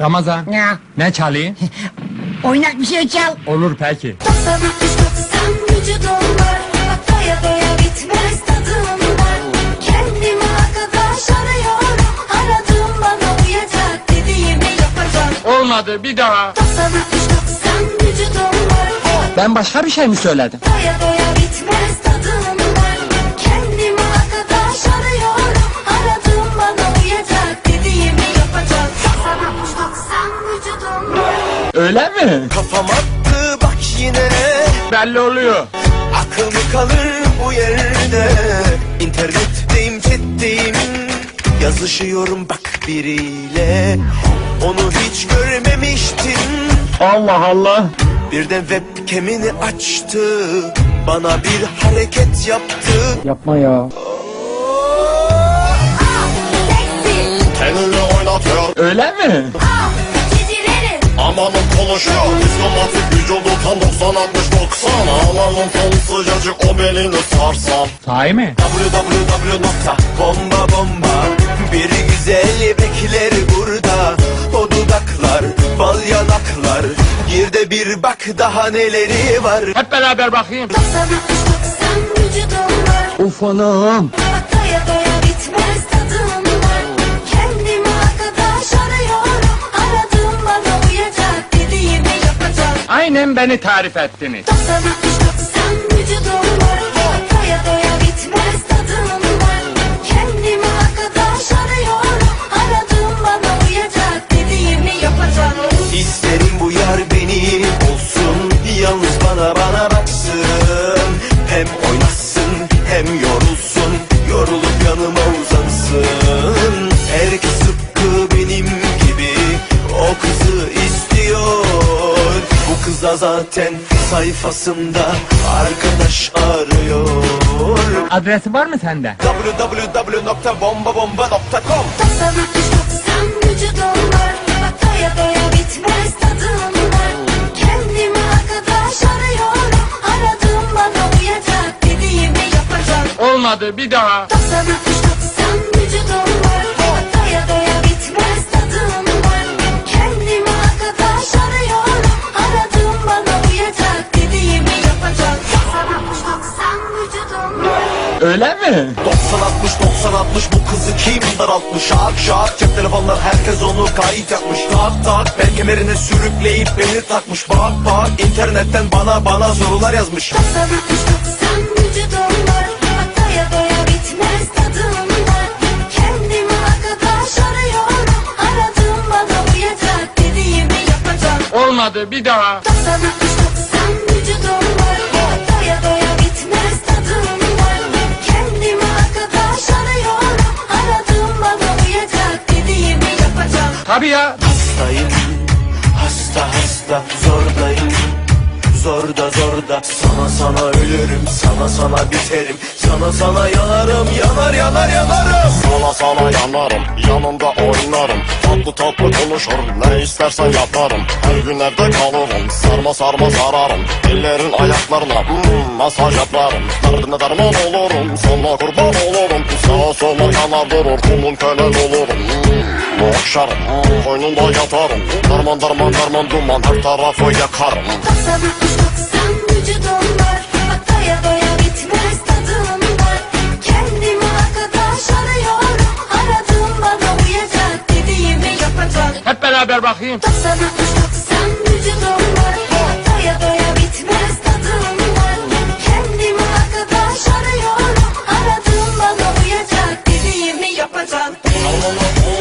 Ramazan, Ya ne çalayım? oynak bir şey çal. Olur peki. 90 60 90 vücudum var Bak doya doya bitmez tadım var Kendime arkadaş arıyorum Aradığım bana uyacak dediğimi yapacağım Olmadı bir daha. 90 60 90 vücudum var Bak Ben başka bir şey mi söyledim? doya doya bitmez Öyle mi? Kafam attı bak yine Belli oluyor. Akıl mı kalır bu yerde İnternetteyim chatteyim Yazışıyorum bak biriyle Onu hiç görmemiştim Allah Allah. Birden webcam'ini açtı Bana bir hareket yaptı Yapma ya. Seksi Kendini oynatıyor Öyle mi? Amanın konuşuyor Diskomatik vücudu tam 90 60 90 Amanın tonu sıcacık o belini sarsam. Sahi mi? www.bombabomba Bir güzel bekler burada. O dudaklar, bal yanaklar. Gir de bir bak daha neleri var. Hep beraber bakayım. 90 60 90 vücudum var Uf anam. Bana uyacak dediğimi yapacağım İsterim bu yar benim olsun. Yalnız bana bana baksın. Hem oynasın hem yorulsun. Yorulup yanıma Bu kız da zaten sayfasında Arkadaş arıyor. Adresi var mı sende? www.bombabomba.com 90 60 90 vücudum var Bak doya doya bitmez tadım var. Kendime arkadaş arıyorum. Aradığım bana uyacak dediğimi yapacağım Olmadı bir daha. 90 60 90 vücudum Öyle mi? 90 60 90 60 bu kızı kim daraltmış? Şak şak cep telefonlar herkes onu kayıt yapmış. Tak tak ben kemerine sürükleyip beni takmış. Bak bak internetten bana bana sorular yazmış. 90 60 90 vücudum var Bak doya doya bitmez tadım var Kendime arkadaş arıyorum Aradığım bana uyacak dediğimi yapacağım. Olmadı bir daha. 90 60 90 vücudum var Bak doya doya bitmez tadım var Kendime arkadaş arıyorum Aradığım bana uyacak dediğimi yapacağım. Tabii ya. Hastayım hasta hasta zordayım. Zorda zorda sana sana ölürüm sana sana biterim. Sana sana yanarım yanar yanar yanarım. Sana sana yanarım Yanında oynarım. Tatlı tatlı konuşur Ne istersen yaparım. Her gün evde kalırım Sarma sarma sararım. Ellerin ayaklarına hmm, Masaj yaparım. Derdine derman olurum Sana kurban sola yanar durur Kulun kölen olurum hmm, Koynunda yatarım Darman darman darman duman Her tarafı yakarım 90 60 90 vücudum var Bak doya doya bitmez tadım var. Kendime arkadaş arıyorum Aradığım bana uyacak dediğimi yapacağım Hep beraber bakayım. 90 60 Oh.